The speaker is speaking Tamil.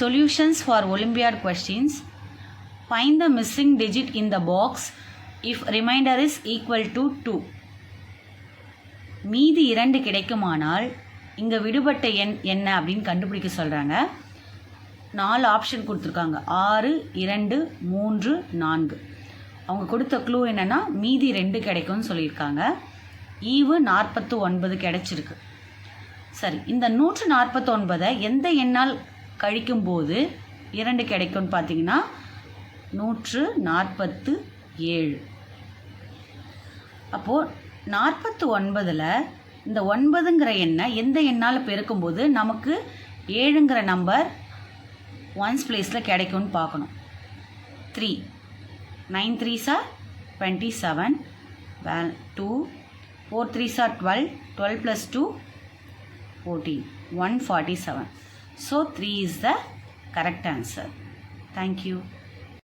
Solutions for Olympiad questions. Find the missing digit in the box. If remainder is equal to 2. மீதி இரண்டு கிடைக்குமானால் இங்கே விடுபட்ட எண் என்ன அப்படின்னு கண்டுபிடிக்க சொல்கிறாங்க நாலு ஆப்ஷன் கொடுத்துருக்காங்க. ஆறு இரண்டு மூன்று நான்கு. அவங்க கொடுத்த க்ளூ என்னென்னா மீதி ரெண்டு கிடைக்கும்னு சொல்லியிருக்காங்க. ஈவு நாற்பத்து ஒன்பது கிடைச்சிருக்கு. சரி இந்த நூற்று நாற்பத்தொன்பதை எந்த எண்ணால் கழிக்கும்போது இரண்டு கிடைக்கும்னு பார்த்தீங்கன்னா நூற்று நாற்பத்து ஏழு அப்போது நாற்பத்து ஒன்பதில் இந்த ஒன்பதுங்கிற எண்ணை எந்த எண்ணால் பெருக்கும்போது நமக்கு ஏழுங்கிற நம்பர் ஒன்ஸ் பிளேஸில் கிடைக்கும்னு பார்க்கணும். Three nine three sir twenty seven Vel two four three sir twelve twelve plus two fourteen one forty seven So 3 is the correct answer. Thank you.